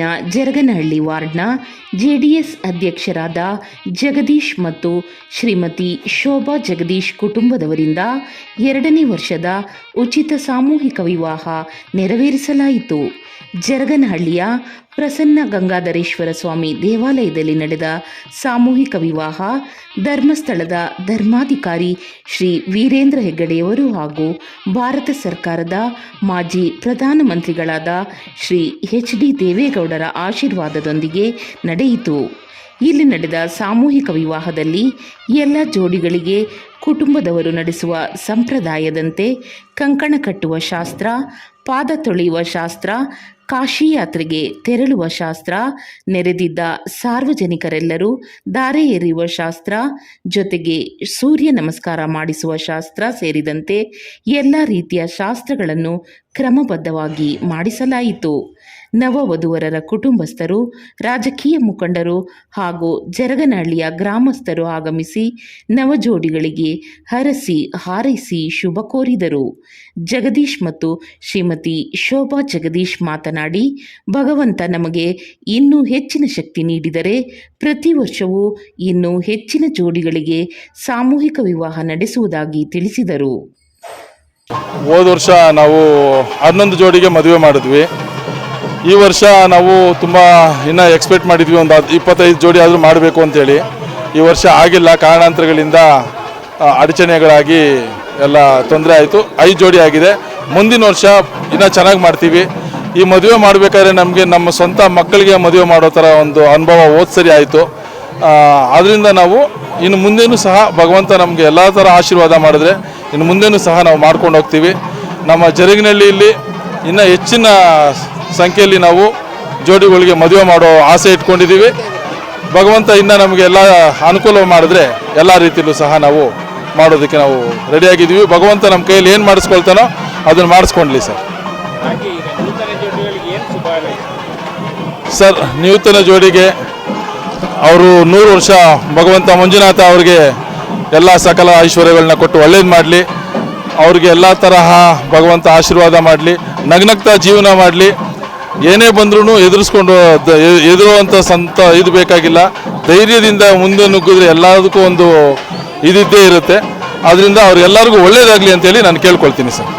ಬೆಂಗಳೂರಿನ ಜರಗನಹಳ್ಳಿ ವಾರ್ಡ್ನ ಜೆಡಿಎಸ್ ಅಧ್ಯಕ್ಷರಾದ ಜಗದೀಶ್ ಮತ್ತು ಶ್ರೀಮತಿ ಶೋಭಾ ಜಗದೀಶ್ ಕುಟುಂಬದವರಿಂದ ಎರಡನೇ ವರ್ಷದ ಉಚಿತ ಸಾಮೂಹಿಕ ವಿವಾಹ ನೆರವೇರಿಸಲಾಯಿತು. ಜರಗನಹಳ್ಳಿಯ ಪ್ರಸನ್ನ ಗಂಗಾಧರೇಶ್ವರ ಸ್ವಾಮಿ ದೇವಾಲಯದಲ್ಲಿ ನಡೆದ ಸಾಮೂಹಿಕ ವಿವಾಹ, ಧರ್ಮಸ್ಥಳದ ಧರ್ಮಾಧಿಕಾರಿ ಶ್ರೀ ವೀರೇಂದ್ರ ಹೆಗ್ಗಡೆಯವರು ಹಾಗೂ ಭಾರತ ಸರ್ಕಾರದ ಮಾಜಿ ಪ್ರಧಾನಮಂತ್ರಿಗಳಾದ ಶ್ರೀ ಎಚ್ ಡಿ ದೇವೇಗೌಡರ ಆಶೀರ್ವಾದದೊಂದಿಗೆ ನಡೆಯಿತು. ಇಲ್ಲಿ ನಡೆದ ಸಾಮೂಹಿಕ ವಿವಾಹದಲ್ಲಿ ಎಲ್ಲ ಜೋಡಿಗಳಿಗೆ ಕುಟುಂಬದವರು ನಡೆಸುವ ಸಂಪ್ರದಾಯದಂತೆ ಕಂಕಣ ಕಟ್ಟುವ ಶಾಸ್ತ್ರ ಪಾದ ತೊಳೆಯುವ ಶಾಸ್ತ್ರ, ಕಾಶಿ ಯಾತ್ರೆಗೆ ತೆರಳುವ ಶಾಸ್ತ್ರ, ನೆರೆದಿದ್ದ ಸಾರ್ವಜನಿಕರೆಲ್ಲರೂ ದಾರೆ ಎರೆಯುವ ಶಾಸ್ತ್ರ, ಜೊತೆಗೆ ಸೂರ್ಯ ನಮಸ್ಕಾರ ಮಾಡಿಸುವ ಶಾಸ್ತ್ರ ಸೇರಿದಂತೆ ಎಲ್ಲ ರೀತಿಯ ಶಾಸ್ತ್ರಗಳನ್ನು ಕ್ರಮಬದ್ಧವಾಗಿ ಮಾಡಿಸಲಾಯಿತು. ನವವಧುವರರ ಕುಟುಂಬಸ್ಥರು, ರಾಜಕೀಯ ಮುಖಂಡರು ಹಾಗೂ ಜರಗನಹಳ್ಳಿಯ ಗ್ರಾಮಸ್ಥರು ಆಗಮಿಸಿ ನವಜೋಡಿಗಳಿಗೆ ಹರಸಿ ಹಾರೈಸಿ ಶುಭ ಕೋರಿದರು. ಜಗದೀಶ್ ಮತ್ತು ಶ್ರೀಮತಿ ಶೋಭಾ ಜಗದೀಶ್ ಮಾತನಾಡಿ, ಭಗವಂತ ನಮಗೆ ಇನ್ನೂ ಹೆಚ್ಚಿನ ಶಕ್ತಿ ನೀಡಿದರೆ ಪ್ರತಿ ವರ್ಷವೂ ಇನ್ನೂ ಹೆಚ್ಚಿನ ಜೋಡಿಗಳಿಗೆ ಸಾಮೂಹಿಕ ವಿವಾಹ ನಡೆಸುವುದಾಗಿ ತಿಳಿಸಿದರು. ಹೋದ ವರ್ಷ ನಾವು ಹನ್ನೊಂದು ಜೋಡಿಗೆ ಮದುವೆ ಮಾಡಿದ್ವಿ. ಈ ವರ್ಷ ನಾವು ತುಂಬ ಇನ್ನೂ ಎಕ್ಸ್ಪೆಕ್ಟ್ ಮಾಡಿದ್ವಿ ಒಂದು ಹತ್ತು ಇಪ್ಪತ್ತೈದು ಜೋಡಿ ಆದರೂ ಮಾಡಬೇಕು ಅಂತೇಳಿ. ಈ ವರ್ಷ ಆಗಿಲ್ಲ, ಕಾರಣಾಂತರಗಳಿಂದ ಅಡಚಣೆಗಳಾಗಿ ಎಲ್ಲ ತೊಂದರೆ ಆಯಿತು. ಐದು ಜೋಡಿ ಆಗಿದೆ. ಮುಂದಿನ ವರ್ಷ ಇನ್ನೂ ಚೆನ್ನಾಗಿ ಮಾಡ್ತೀವಿ. ಈ ಮದುವೆ ಮಾಡಬೇಕಾದ್ರೆ ನಮಗೆ ನಮ್ಮ ಸ್ವಂತ ಮಕ್ಕಳಿಗೆ ಮದುವೆ ಮಾಡೋ ಥರ ಒಂದು ಅನುಭವ ಹೋದ್ ಆಯಿತು. ಅದರಿಂದ ನಾವು ಇನ್ನು ಮುಂದೆನೂ ಸಹ ಭಗವಂತ ನಮಗೆ ಎಲ್ಲ ಥರ ಆಶೀರ್ವಾದ ಮಾಡಿದ್ರೆ ಇನ್ನು ಮುಂದೆನೂ ಸಹ ನಾವು ಮಾಡ್ಕೊಂಡು ಹೋಗ್ತೀವಿ. ನಮ್ಮ ಜರಗಿನಹಳ್ಳಿಯಲ್ಲಿ ಇನ್ನೂ ಹೆಚ್ಚಿನ ಸಂಖ್ಯೆಯಲ್ಲಿ ನಾವು ಜೋಡಿಗಳಿಗೆ ಮದುವೆ ಮಾಡೋ ಆಸೆ ಇಟ್ಕೊಂಡಿದ್ದೀವಿ. ಭಗವಂತ ಇನ್ನು ನಮಗೆ ಎಲ್ಲ ಅನುಕೂಲ ಮಾಡಿದ್ರೆ ಎಲ್ಲ ರೀತಿಯಲ್ಲೂ ಸಹ ನಾವು ಮಾಡೋದಕ್ಕೆ ನಾವು ರೆಡಿಯಾಗಿದ್ದೀವಿ ಭಗವಂತ ನಮ್ಮ ಕೈಯಲ್ಲಿ ಏನು ಮಾಡಿಸ್ಕೊಳ್ತಾನೋ ಅದನ್ನು ಮಾಡಿಸ್ಕೊಂಡ್ಲಿ ಸರ್? ಸರ್ ನೂತನ ಜೋಡಿಗೆ ಅವರು ನೂರು ವರ್ಷ ಭಗವಂತ ಮಂಜುನಾಥ ಅವರಿಗೆ ಎಲ್ಲ ಸಕಲ ಐಶ್ವರ್ಯಗಳನ್ನ ಕೊಟ್ಟು ಒಳ್ಳೇದು ಮಾಡಲಿ. ಅವ್ರಿಗೆ ಎಲ್ಲ ತರಹ ಭಗವಂತ ಆಶೀರ್ವಾದ ಮಾಡಲಿ, ನಗ್ನಗ್ತಾ ಜೀವನ ಮಾಡಲಿ. ಏನೇ ಬಂದ್ರೂ ಎದುರಿಸ್ಕೊಂಡು ಎದುರುವಂಥ ಸಂತ ಇದು ಬೇಕಾಗಿಲ್ಲ. ಧೈರ್ಯದಿಂದ ಮುಂದೆ ನುಗ್ಗಿದ್ರೆ ಎಲ್ಲದಕ್ಕೂ ಒಂದು ಇದಿದ್ದೇ ಇರುತ್ತೆ. ಅದರಿಂದ ಅವ್ರೆಲ್ಲರಿಗೂ ಒಳ್ಳೇದಾಗಲಿ ಅಂತೇಳಿ ನಾನು ಕೇಳ್ಕೊಳ್ತೀನಿ ಸರ್.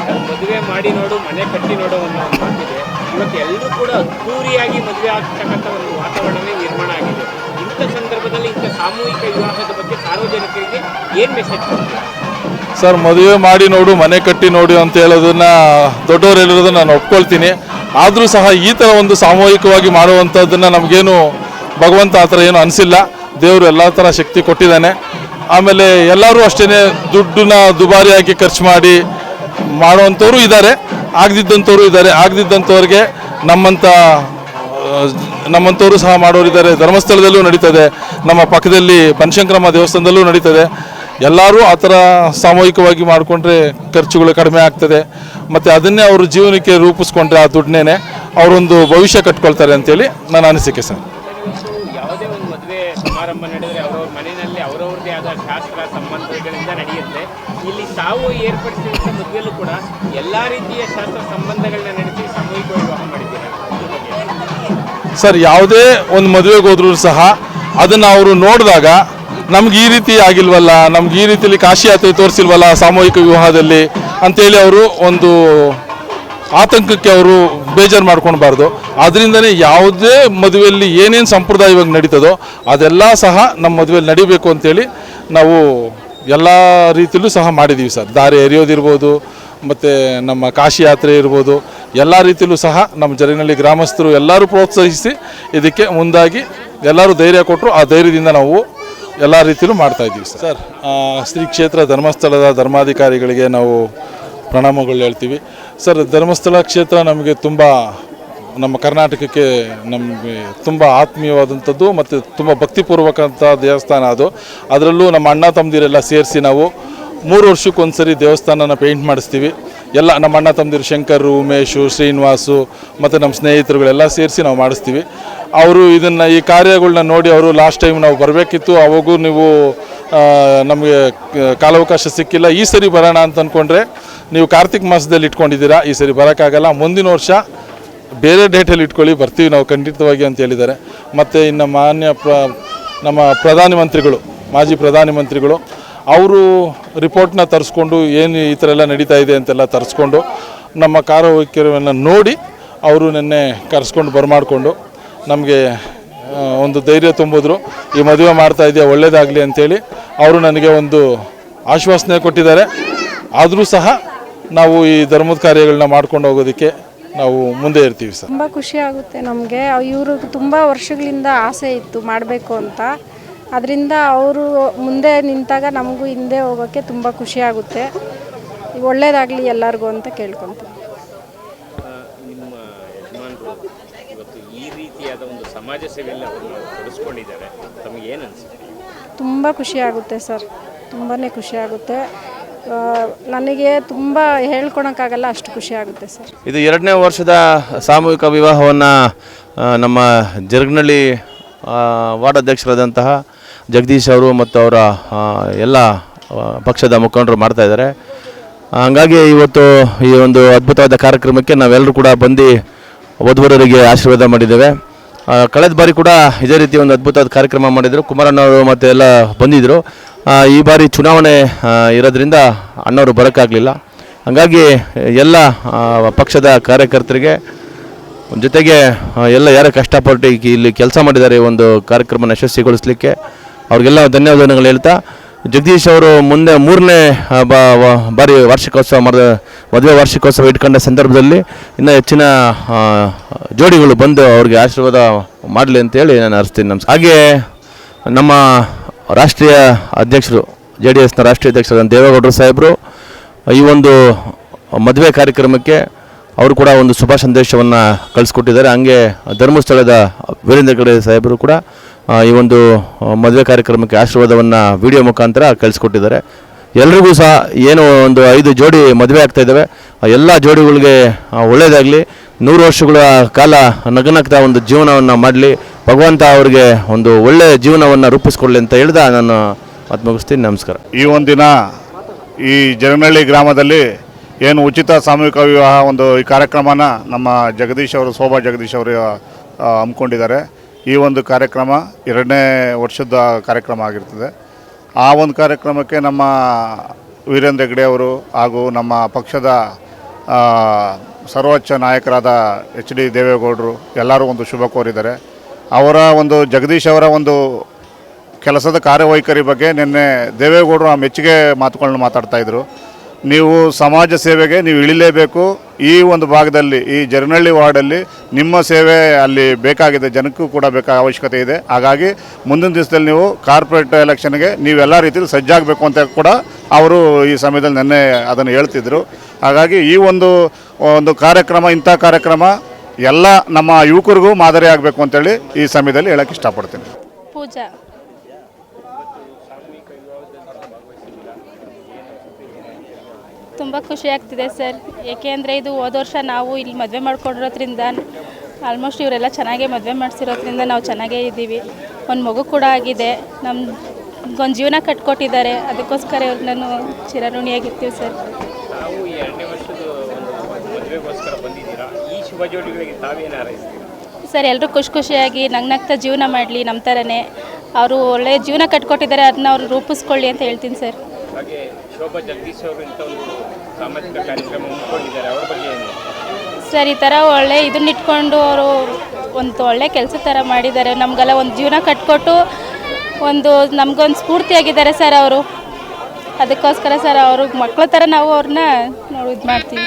ಸರ್, ಮದುವೆ ಮಾಡಿ ನೋಡು, ಮನೆ ಕಟ್ಟಿ ನೋಡು ಅಂತ ಹೇಳೋದನ್ನ ದೊಡ್ಡವರು ಹೇಳಿರೋದನ್ನ ನಾನು ಒಪ್ಕೊಳ್ತೀನಿ. ಆದರೂ ಸಹ ಈ ಥರ ಒಂದು ಸಾಮೂಹಿಕವಾಗಿ ಮಾಡುವಂಥದ್ದನ್ನು ನಮಗೇನು ಭಗವಂತ ಆ ಥರ ಏನು ಅನಿಸಿಲ್ಲ. ದೇವರು ಎಲ್ಲ ಥರ ಶಕ್ತಿ ಕೊಟ್ಟಿದ್ದಾನೆ. ಆಮೇಲೆ ಎಲ್ಲರೂ ಅಷ್ಟೇ ದುಡ್ಡನ್ನ ದುಬಾರಿಯಾಗಿ ಖರ್ಚು ಮಾಡಿ ಮಾಡುವಂಥವ್ರು ಇದ್ದಾರೆ. ಆಗದಿದ್ದಂಥವ್ರು ಇದ್ದಾರೆ. ಆಗದಿದ್ದಂಥವ್ರಿಗೆ ನಮ್ಮಂಥ ನಮ್ಮಂಥವ್ರು ನಮ್ಮಂಥವರು ಸಹ ಮಾಡೋರಿದ್ದಾರೆ. ಧರ್ಮಸ್ಥಳದಲ್ಲೂ ನಡೀತದೆ. ನಮ್ಮ ಪಕ್ಕದಲ್ಲಿ ಬನಶಂಕರಮ್ಮ ದೇವಸ್ಥಾನದಲ್ಲೂ ನಡೀತದೆ. ಎಲ್ಲರೂ ಆ ಥರ ಸಾಮೂಹಿಕವಾಗಿ ಮಾಡಿಕೊಂಡ್ರೆ ಖರ್ಚುಗಳು ಕಡಿಮೆ ಆಗ್ತದೆ. ಮತ್ತು ಅದನ್ನೇ ಅವರು ಜೀವನಕ್ಕೆ ರೂಪಿಸ್ಕೊಂಡ್ರೆ ಆ ದುಡ್ಡನ್ನೇ ಅವರೊಂದು ಭವಿಷ್ಯ ಕಟ್ಕೊಳ್ತಾರೆ ಅಂತೇಳಿ ನನ್ನ ಅನಿಸಿಕೆ ಸರ್. ಯಾವುದೇ ಒಂದು ಮದುವೆ ಸಮಾರಂಭ ನಡೆದರೆ ಅವರವ್ರ ಮನೆಯಲ್ಲಿ ಅವರವ್ರದ್ದೇ ಆದ ಶಾಸ್ತ್ರ ಸಂಬಂಧಗಳಿಂದ ನಡೆಯುತ್ತೆ. ಇಲ್ಲಿ ತಾವು ಏರ್ಪಡಿಸಿದಂಥ ಮದುವೆಯಲ್ಲೂ ಕೂಡ ಎಲ್ಲ ರೀತಿಯ ಶಾಸ್ತ್ರ ಸಂಬಂಧಗಳನ್ನ ನಡೆಸಿ ಸಾಮೂಹಿಕ ವಿವಾಹ ಮಾಡಿದ್ದೀರಾ? ಸರ್ ಯಾವುದೇ ಒಂದು ಮದುವೆಗೆ ಹೋದ್ರೂ ಸಹ ಅದನ್ನು ಅವರು ನೋಡಿದಾಗ ನಮ್ಗೆ ಈ ರೀತಿ ಆಗಿಲ್ವಲ್ಲ, ನಮ್ಗೆ ಈ ರೀತಿಯಲ್ಲಿ ಕಾಶಿ ಯಾತ್ರೆ ತೋರಿಸಿಲ್ವಲ್ಲ ಸಾಮೂಹಿಕ ವಿವಾಹದಲ್ಲಿ ಅಂತೇಳಿ ಅವರು ಒಂದು ಆತಂಕಕ್ಕೆ ಅವರು ಬೇಜಾರು ಮಾಡ್ಕೊಳ್ಬಾರ್ದು. ಅದರಿಂದನೇ ಯಾವುದೇ ಮದುವೆಯಲ್ಲಿ ಏನೇನು ಸಂಪ್ರದಾಯವಾಗಿ ನಡೀತದೋ ಅದೆಲ್ಲ ಸಹ ನಮ್ಮ ಮದುವೆಯಲ್ಲಿ ನಡಿಬೇಕು ಅಂತೇಳಿ ನಾವು ಎಲ್ಲ ರೀತಿಯಲ್ಲೂ ಸಹ ಮಾಡಿದ್ದೀವಿ ಸರ್. ದಾರಿ ಎರೆಯೋದಿರ್ಬೋದು ಮತ್ತು ನಮ್ಮ ಕಾಶಿ ಯಾತ್ರೆ ಇರ್ಬೋದು, ಎಲ್ಲ ರೀತಿಯಲ್ಲೂ ಸಹ ನಮ್ಮ ಜರಿನಲ್ಲಿ ಗ್ರಾಮಸ್ಥರು ಎಲ್ಲರೂ ಪ್ರೋತ್ಸಾಹಿಸಿ ಇದಕ್ಕೆ ಮುಂದಾಗಿ ಎಲ್ಲರೂ ಧೈರ್ಯ ಕೊಟ್ಟರು ಆ ಧೈರ್ಯದಿಂದ ನಾವು ಎಲ್ಲ ರೀತಿಯಲ್ಲೂ ಮಾಡ್ತಾ ಇದ್ದೀವಿ ಸರ್. ಸರ್ ಶ್ರೀ ಕ್ಷೇತ್ರ ಧರ್ಮಸ್ಥಳದ ಧರ್ಮಾಧಿಕಾರಿಗಳಿಗೆ ನಾವು ಪ್ರಣಾಮಗಳು ಹೇಳ್ತೀವಿ. ಸರ್, ಧರ್ಮಸ್ಥಳ ಕ್ಷೇತ್ರ ನಮಗೆ ತುಂಬ, ನಮ್ಮ ಕರ್ನಾಟಕಕ್ಕೆ ನಮಗೆ ತುಂಬ ಆತ್ಮೀಯವಾದಂಥದ್ದು ಮತ್ತು ತುಂಬ ಭಕ್ತಿಪೂರ್ವಕಂಥ ದೇವಸ್ಥಾನ ಅದು. ಅದರಲ್ಲೂ ನಮ್ಮ ಅಣ್ಣ ತಮ್ಮದಿರೆಲ್ಲ ಸೇರಿಸಿ ನಾವು ಮೂರು ವರ್ಷಕ್ಕೊಂದ್ಸರಿ ದೇವಸ್ಥಾನನ ಪೇಂಟ್ ಮಾಡಿಸ್ತೀವಿ. ಎಲ್ಲ ನಮ್ಮ ಅಣ್ಣ ತಮ್ಮದಿರು ಶಂಕರು, ಉಮೇಶು, ಶ್ರೀನಿವಾಸು ಮತ್ತು ನಮ್ಮ ಸ್ನೇಹಿತರುಗಳೆಲ್ಲ ಸೇರಿಸಿ ನಾವು ಮಾಡಿಸ್ತೀವಿ. ಅವರು ಇದನ್ನು ಈ ಕಾರ್ಯಗಳನ್ನ ನೋಡಿ ಅವರು ಲಾಸ್ಟ್ ಟೈಮ್ ನಾವು ಬರಬೇಕಿತ್ತು. ಅವಾಗೂ ನೀವು ನಮಗೆ ಕಾಲಾವಕಾಶ ಸಿಕ್ಕಿಲ್ಲ. ಈ ಸರಿ ಬರೋಣ ಅಂತ ಅಂದ್ಕೊಂಡ್ರೆ ನೀವು ಕಾರ್ತಿಕ್ ಮಾಸದಲ್ಲಿ ಇಟ್ಕೊಂಡಿದ್ದೀರಾ? ಈ ಸರಿ ಬರೋಕ್ಕಾಗಲ್ಲ. ಮುಂದಿನ ವರ್ಷ ಬೇರೆ ಡೇಟಲ್ಲಿ ಇಟ್ಕೊಳ್ಳಿ. ಬರ್ತೀವಿ ನಾವು ಖಂಡಿತವಾಗಿ ಅಂತ ಹೇಳಿದ್ದಾರೆ. ಮತ್ತು ಇನ್ನು ಮಾನ್ಯ ಪ್ರ, ನಮ್ಮ ಪ್ರಧಾನಮಂತ್ರಿಗಳು ಮಾಜಿ ಪ್ರಧಾನಮಂತ್ರಿಗಳು ಅವರು ರಿಪೋರ್ಟ್ನ ತರಿಸ್ಕೊಂಡು ಏನು ಈ ಥರ ಎಲ್ಲ ನಡೀತಾ ಇದೆ ಅಂತೆಲ್ಲ ತರಿಸ್ಕೊಂಡು ನಮ್ಮ ಕಾರ್ಯವೈಖರಿಯನ್ನು ನೋಡಿ ಅವರು ನಿನ್ನೆ ಕರೆಸ್ಕೊಂಡು ಬರಮಾಡಿಕೊಂಡು ನಮಗೆ ಒಂದು ಧೈರ್ಯ ತುಂಬಿದ್ರು. ಈ ಮದುವೆ ಮಾಡ್ತಾ ಇದೆಯಾ, ಒಳ್ಳೇದಾಗಲಿ ಅಂಥೇಳಿ ಅವರು ನನಗೆ ಒಂದು ಆಶ್ವಾಸನೆ ಕೊಟ್ಟಿದ್ದಾರೆ. ಆದರೂ ಸಹ ನಾವು ಈ ಧರ್ಮದ ಕಾರ್ಯಗಳನ್ನ ಮಾಡ್ಕೊಂಡು ಹೋಗೋದಕ್ಕೆ ನಾವು ಮುಂದೆ ಇರ್ತೀವಿ ಸರ್. ತುಂಬ ಖುಷಿ ಆಗುತ್ತೆ ನಮಗೆ. ಇವರು ತುಂಬ ವರ್ಷಗಳಿಂದ ಆಸೆ ಇತ್ತು ಮಾಡಬೇಕು ಅಂತ. ಅದರಿಂದ ಅವರು ಮುಂದೆ ನಿಂತಾಗ ನಮಗೂ ಹಿಂದೆ ಹೋಗೋಕ್ಕೆ ತುಂಬ ಖುಷಿ ಆಗುತ್ತೆ. ಒಳ್ಳೇದಾಗಲಿ ಎಲ್ಲರಿಗೂ ಅಂತ ಕೇಳ್ಕೊತೀನಿ ನಿಮ್ಮ ಯಜಮಾನರು ಇವತ್ತು ಈ ರೀತಿಯಾದ ಒಂದು ಸಮಾಜ ಸೇವೆಯಲ್ಲಿ ಅವರು ತೊಡಗಿಸ್ಕೊಂಡಿದ್ದಾರೆ ತಮಗೆ ಏನು ಅನಿಸುತ್ತೆ? ತುಂಬ ಖುಷಿ ಆಗುತ್ತೆ ಸರ್. ತುಂಬಾ ಖುಷಿ ಆಗುತ್ತೆ. ಆ, ನನಗೆ ತುಂಬ ಹೇಳ್ಕೊಳಕ್ಕಾಗಲ್ಲ ಅಷ್ಟು ಖುಷಿ ಆಗುತ್ತೆ ಸರ್. ಇದು ಎರಡನೇ ವರ್ಷದ ಸಾಮೂಹಿಕ ವಿವಾಹವನ್ನು ನಮ್ಮ ಜರ್ಗ್ನಳ್ಳಿ ವಾರ್ಡ್ ಅಧ್ಯಕ್ಷರಾದಂತಹ ಜಗದೀಶ್ ಅವರು ಮತ್ತು ಅವರ ಎಲ್ಲ ಪಕ್ಷದ ಮುಖಂಡರು ಮಾಡ್ತಾಯಿದ್ದಾರೆ ಹಂಗಾಗಿ ಇವತ್ತು ಈ ಒಂದು ಅದ್ಭುತವಾದ ಕಾರ್ಯಕ್ರಮಕ್ಕೆ ನಾವೆಲ್ಲರೂ ಕೂಡ ಬಂದು ವಧುವರರಿಗೆ ಆಶೀರ್ವಾದ ಮಾಡಿದ್ದೇವೆ. ಕಳೆದ ಬಾರಿ ಕೂಡ ಇದೇ ರೀತಿ ಒಂದು ಅದ್ಭುತವಾದ ಕಾರ್ಯಕ್ರಮ ಮಾಡಿದರು. ಕುಮಾರಣ್ಣವರು ಮತ್ತು ಎಲ್ಲ ಬಂದಿದ್ದರು ಈ ಬಾರಿ ಚುನಾವಣೆ ಇರೋದ್ರಿಂದ ಅಣ್ಣವರು ಬರೋಕ್ಕಾಗಲಿಲ್ಲ. ಹಾಗಾಗಿ ಎಲ್ಲ ಪಕ್ಷದ ಕಾರ್ಯಕರ್ತರಿಗೆ ಜೊತೆಗೆ ಎಲ್ಲ ಯಾರು ಕಷ್ಟಪಟ್ಟು ಇಲ್ಲಿ ಕೆಲಸ ಮಾಡಿದ್ದಾರೆ ಒಂದು ಕಾರ್ಯಕ್ರಮನ ಯಶಸ್ವಿಗೊಳಿಸಲಿಕ್ಕೆ ಅವ್ರಿಗೆಲ್ಲ ಧನ್ಯವಾದಗಳು ಹೇಳ್ತಾ, ಜಗದೀಶ್ ಅವರು ಮುಂದೆ ಮೂರನೇ ಬಾರಿ ವಾರ್ಷಿಕೋತ್ಸವ ಮರದ ಮದುವೆ ವಾರ್ಷಿಕೋತ್ಸವ ಇಟ್ಕೊಂಡ ಸಂದರ್ಭದಲ್ಲಿ ಇನ್ನೂ ಹೆಚ್ಚಿನ ಜೋಡಿಗಳು ಬಂದು ಅವ್ರಿಗೆ ಆಶೀರ್ವಾದ ಮಾಡಲಿ ಅಂತೇಳಿ ನಾನು ಅರಿಸ್ತೀನಿ ನಮ್ಮ ಹಾಗೆ ನಮ್ಮ ರಾಷ್ಟ್ರೀಯ ಅಧ್ಯಕ್ಷರು ಜೆ ಡಿ ಎಸ್ನ ರಾಷ್ಟ್ರೀಯ ಅಧ್ಯಕ್ಷರು ದೇವೇಗೌಡರು ಸಾಹೇಬರು, ಈ ಒಂದು ಮದುವೆ ಕಾರ್ಯಕ್ರಮಕ್ಕೆ ಅವರು ಕೂಡ ಒಂದು ಶುಭ ಸಂದೇಶವನ್ನು ಕಳಿಸ್ಕೊಟ್ಟಿದ್ದಾರೆ, ಹಂಗೆ ಧರ್ಮಸ್ಥಳದ ವೀರೇಂದ್ರ ಕಡೆ ಸಾಹೇಬರು ಕೂಡ ಈ ಒಂದು ಮದುವೆ ಕಾರ್ಯಕ್ರಮಕ್ಕೆ ಆಶೀರ್ವಾದವನ್ನು ವಿಡಿಯೋ ಮುಖಾಂತರ ಕಳಿಸ್ಕೊಟ್ಟಿದ್ದಾರೆ. ಎಲ್ರಿಗೂ ಸಹ ಏನು ಒಂದು ಐದು ಜೋಡಿ ಮದುವೆ ಆಗ್ತಾ ಇದ್ದಾವೆ. ಎಲ್ಲ ಜೋಡಿಗಳಿಗೆ ಒಳ್ಳೆಯದಾಗಲಿ ನೂರು ವರ್ಷಗಳ ಕಾಲ ನಗನಗ್ತಾ ಒಂದು ಜೀವನವನ್ನು ಮಾಡಲಿ. ಭಗವಂತ ಅವರಿಗೆ ಒಂದು ಒಳ್ಳೆಯ ಜೀವನವನ್ನು ರೂಪಿಸ್ಕೊಳ್ಳಿ ಅಂತ ಹೇಳ್ದ ನಾನು ಮುಗಿಸ್ತೀನಿ ನಮಸ್ಕಾರ. ಈ ಒಂದಿನ ಈ ಜರನಹಳ್ಳಿ ಗ್ರಾಮದಲ್ಲಿ ಏನು ಉಚಿತ ಸಾಮೂಹಿಕ ವಿವಾಹ ಒಂದು ಈ ಕಾರ್ಯಕ್ರಮನ ನಮ್ಮ ಜಗದೀಶ್ ಅವರು, ಶೋಭಾ ಜಗದೀಶ್ ಅವರು ಹಮ್ಮಿಕೊಂಡಿದ್ದಾರೆ. ಈ ಒಂದು ಕಾರ್ಯಕ್ರಮ ಎರಡನೇ ವರ್ಷದ ಕಾರ್ಯಕ್ರಮ ಆಗಿರ್ತದೆ. ಆ ಒಂದು ಕಾರ್ಯಕ್ರಮಕ್ಕೆ ನಮ್ಮ ವೀರೇಂದ್ರ ಹೆಗ್ಡೆ ಅವರು ಹಾಗೂ ನಮ್ಮ ಪಕ್ಷದ ಸರ್ವೋಚ್ಚ ನಾಯಕರಾದ ಎಚ್ ಡಿ ದೇವೇಗೌಡರು ಎಲ್ಲರೂ ಒಂದು ಶುಭ ಕೋರಿದ್ದಾರೆ. ಅವರ ಒಂದು, ಜಗದೀಶ್ ಅವರ ಒಂದು ಕೆಲಸದ ಕಾರ್ಯವೈಖರಿ ಬಗ್ಗೆ ನಿನ್ನೆ ದೇವೇಗೌಡರು ಆ ಮೆಚ್ಚುಗೆ ಮಾತುಗಳನ್ನ ಇದ್ರು. ನೀವು ಸಮಾಜ ಸೇವೆಗೆ ನೀವು ಇಳಿಲೇಬೇಕು. ಈ ಒಂದು ಭಾಗದಲ್ಲಿ, ಈ ಜರ್ನಳ್ಳಿ ವಾರ್ಡಲ್ಲಿ ನಿಮ್ಮ ಸೇವೆ ಅಲ್ಲಿ ಬೇಕಾಗಿದೆ, ಜನಕ್ಕೂ ಕೂಡ ಬೇಕಾದ ಅವಶ್ಯಕತೆ ಇದೆ. ಹಾಗಾಗಿ ಮುಂದಿನ ದಿವಸದಲ್ಲಿ ನೀವು ಕಾರ್ಪೊರೇಟ್ ಎಲೆಕ್ಷನ್ಗೆ ನೀವೆಲ್ಲ ರೀತಿಯಲ್ಲಿ ಸಜ್ಜಾಗಬೇಕು ಅಂತ ಕೂಡ ಅವರು ಈ ಸಮಯದಲ್ಲಿ ನೆನ್ನೆ ಅದನ್ನು ಹೇಳ್ತಿದ್ರು. ಹಾಗಾಗಿ ಈ ಒಂದು ಒಂದು ಕಾರ್ಯಕ್ರಮ, ಇಂಥ ಕಾರ್ಯಕ್ರಮ ಎಲ್ಲ ನಮ್ಮ ಯುವಕರಿಗೂ ಮಾದರಿ ಆಗಬೇಕು ಅಂತೇಳಿ ಈ ಸಮಯದಲ್ಲಿ ಹೇಳಕ್ಕೆ ಇಷ್ಟಪಡ್ತೀನಿ. ಪೂಜಾ. ತುಂಬ ಖುಷಿ ಆಗ್ತಿದೆ ಸರ್. ಏಕೆಂದರೆ ಇದು ಹೋದ ವರ್ಷ ನಾವು ಇಲ್ಲಿ ಮದುವೆ ಮಾಡ್ಕೊಂಡಿರೋದ್ರಿಂದ ಆಲ್ಮೋಸ್ಟ್ ಇವರೆಲ್ಲ ಚೆನ್ನಾಗೇ ಮದುವೆ ಮಾಡಿಸಿರೋದ್ರಿಂದ ನಾವು ಚೆನ್ನಾಗೇ ಇದ್ದೀವಿ. ಒಂದು ಮಗು ಕೂಡ ಆಗಿದೆ. ನಮ್ಮ ಒಂದು ಜೀವನ ಕಟ್ಕೊಟ್ಟಿದ್ದಾರೆ. ಅದಕ್ಕೋಸ್ಕರ ಇವ್ರು ನಾನು ಚಿರಋಣಿಯಾಗಿರ್ತೀವಿ ಸರ್. ಸರ್ ಎಲ್ಲರೂ ಖುಷಿ ಖುಷಿಯಾಗಿ ನಗ್ನಗ್ತಾ ಜೀವನ ಮಾಡಲಿ ನಮ್ಮ ಥರನೇ ಅವರು ಒಳ್ಳೆಯ ಜೀವನ ಕಟ್ಕೊಟ್ಟಿದ್ದಾರೆ. ಅದನ್ನ ಅವರು ರೂಪಿಸ್ಕೊಳ್ಳಿ ಅಂತ ಹೇಳ್ತೀನಿ ಸರ್. ಹಾಗೆ ಶೋಭಾ ಜಗದೀಶ್ ಅವರು ಇಂಥ ಒಂದು ಸಾಮಾಜಿಕ ಕಾರ್ಯಕ್ರಮ ಹಮ್ಮಿಕೊಂಡಿದ್ದಾರೆ, ಅವ್ರ ಬಗ್ಗೆ ಏನು? ಸರ್, ಈ ಥರ ಒಳ್ಳೆ ಇದನ್ನ ಇಟ್ಕೊಂಡು ಅವರು ಒಂದು ಒಳ್ಳೆ ಕೆಲಸ ಥರ ಮಾಡಿದ್ದಾರೆ. ನಮಗೆಲ್ಲ ಒಂದು ಜೀವನ ಕಟ್ಕೊಟ್ಟು ಒಂದು ನಮಗೊಂದು ಸ್ಫೂರ್ತಿಯಾಗಿದ್ದಾರೆ ಸರ್ ಅವರು. ಅದಕ್ಕೋಸ್ಕರ ಸರ್, ಅವರು ಮಕ್ಕಳ ಥರ ನಾವು ಅವ್ರನ್ನ ನೋಡಿ, ಇದು ಮಾಡ್ತೀವಿ.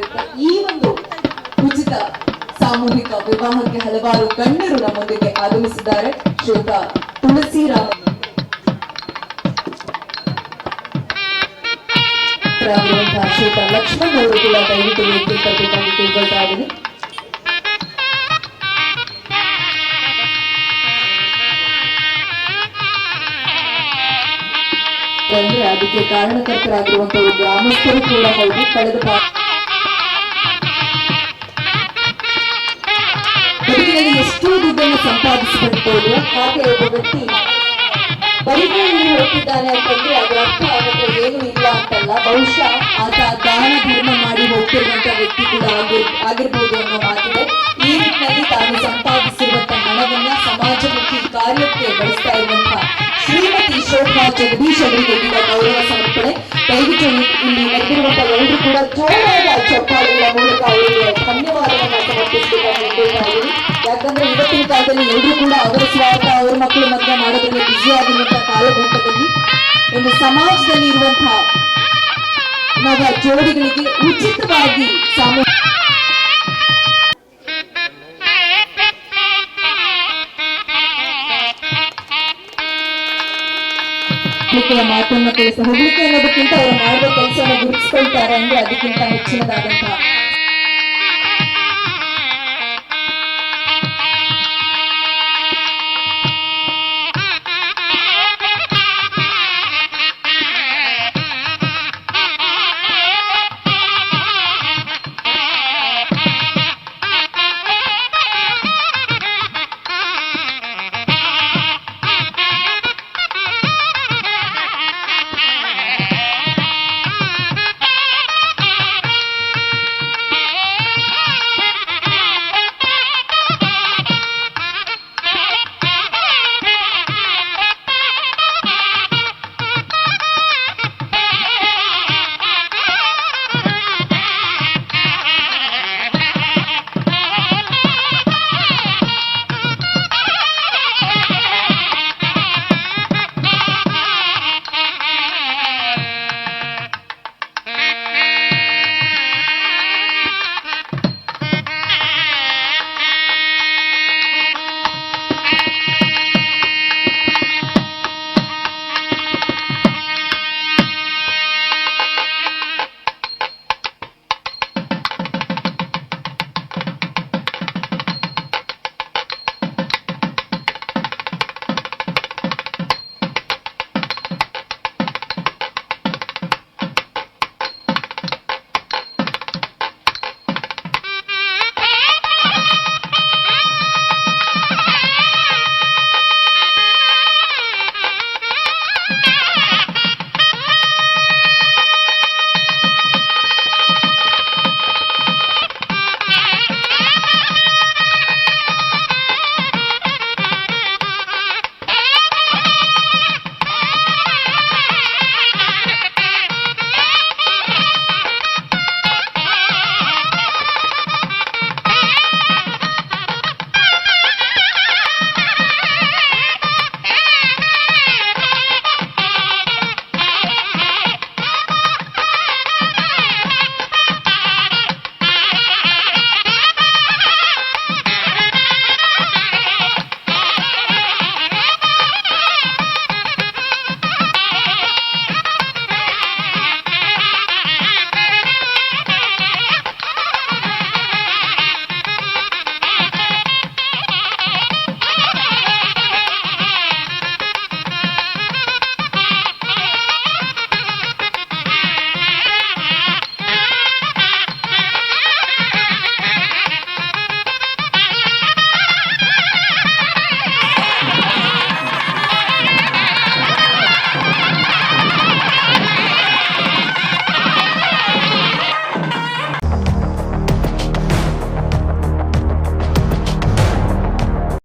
ಆಗಿರುತ್ತೆ ಈ ಒಂದು ಉಚಿತ ಸಾಮೂಹಿಕ ವಿವಾಹಕ್ಕೆ ಹಲವಾರು ಗಣ್ಯರು ನಮ್ಮೊಂದಿಗೆ ಆಗಮಿಸಿದ್ದಾರೆ. ಶ್ರೀಯುತ ತುಳಸಿರಾಮ ಶ್ರೀತ ಲಕ್ಷ್ಮಣ್ ಅವರು ಕೂಡ ದಯವಿಟ್ಟು ವೇದಿಕೆ ಕರೆದುಕೊಂಡು ತಿಳ್ಕೊಳ್ತಾ ಇದ್ದೀನಿ ಅದಕ್ಕೆ ಕಾರಣಕರ್ತರಾಗಿರುವಂತಹ ಗ್ರಾಮಸ್ಥರು ಕೂಡ ಹೌದು, ಕಳೆದ ಸಂಪಾದಿಸಿಬಿಡ್ಬೋದು ಹಾಗೆ ಒಬ್ಬ ವ್ಯಕ್ತಿ ಬರಿಗೈಯಲ್ಲಿ ಹೋಗ್ತಿದ್ದಾನೆ ಅಂತಂದ್ರೆ ಅದರ ಅರ್ಥ ಅವರ ಏನು ಇಲ್ಲ ಅಂತಲ್ಲ. ಬಹುಶಃ ಆತ ದಾನ ಧರ್ಮ ಮಾಡಿ ಹೋಗ್ತಿರುವಂತ ವ್ಯಕ್ತಿ ಕೂಡ ಆಗಿರ್, ಆಗಿರ್ಬೋದು ಅನ್ನೋ ಮಾತಿದೆ. ಈ ನಿಟ್ಟಿನಲ್ಲಿ ತಾನು ಸಂಪಾದಿಸಿರುವಂತ ಹಣವನ್ನ ಸಮಾಜಮುಖಿ ಕಾರ್ಯಕ್ಕೆ ಬಳಸ್ತಾ ಇರುವಂತಹ ಶ್ರೀಮತಿ ಶೋಭಾ ಜಗದೀಶ್ ಅವರಿಗೆ ಈಗ ಗೌರವ ಸಮರ್ಪಣೆ ದಯವಿಟ್ಟು ಇಲ್ಲಿ- ನಡೆದಿರುವಂತಹ ಎಲ್ಲರೂ ಕೂಡ ಜೋರಾದ ಚಪ್ಪಾಳೆಗಳ ಮೂಲಕ ಅವರಿಗೆ ಧನ್ಯವಾದವನ್ನು ಸಮರ್ಪಿಸಬೇಕಾಗಿ ಯಾಕಂದ್ರೆ ಇವತ್ತಿನ ಕಾಲದಲ್ಲಿ ಎಲ್ಲರೂ ಕೂಡ ಅವರ ಸ್ವಾರ್ಥ, ಅವರ ಮಕ್ಕಳ ಮಧ್ಯೆ ಮಾಡೋದ್ರಲ್ಲಿ ಬ್ಯುಸಿ ಆಗಿರುವಂತಹ ಕಾಲಘಟ್ಟದಲ್ಲಿ ಒಂದು ಸಮಾಜದಲ್ಲಿ ಇರುವಂತಹ ನವ ಜೋಡಿಗಳಿಗೆ ಉಚಿತವಾಗಿ ಸಾಮೂಹಿಕ ಮಾತನ್ನ ಕೆಲಸ ಹೋಗ್ಲಿಕ್ಕೆ ಅನ್ನೋದಕ್ಕಿಂತ ಅವರು ಮಾಡುವ ಕೆಲಸವನ್ನು ಗುರುತಿಸ್ಕೊಳ್ತಾರೆ ಅಂದ್ರೆ ಅದಕ್ಕಿಂತ ಹೆಚ್ಚಿನದಾದಂತಹ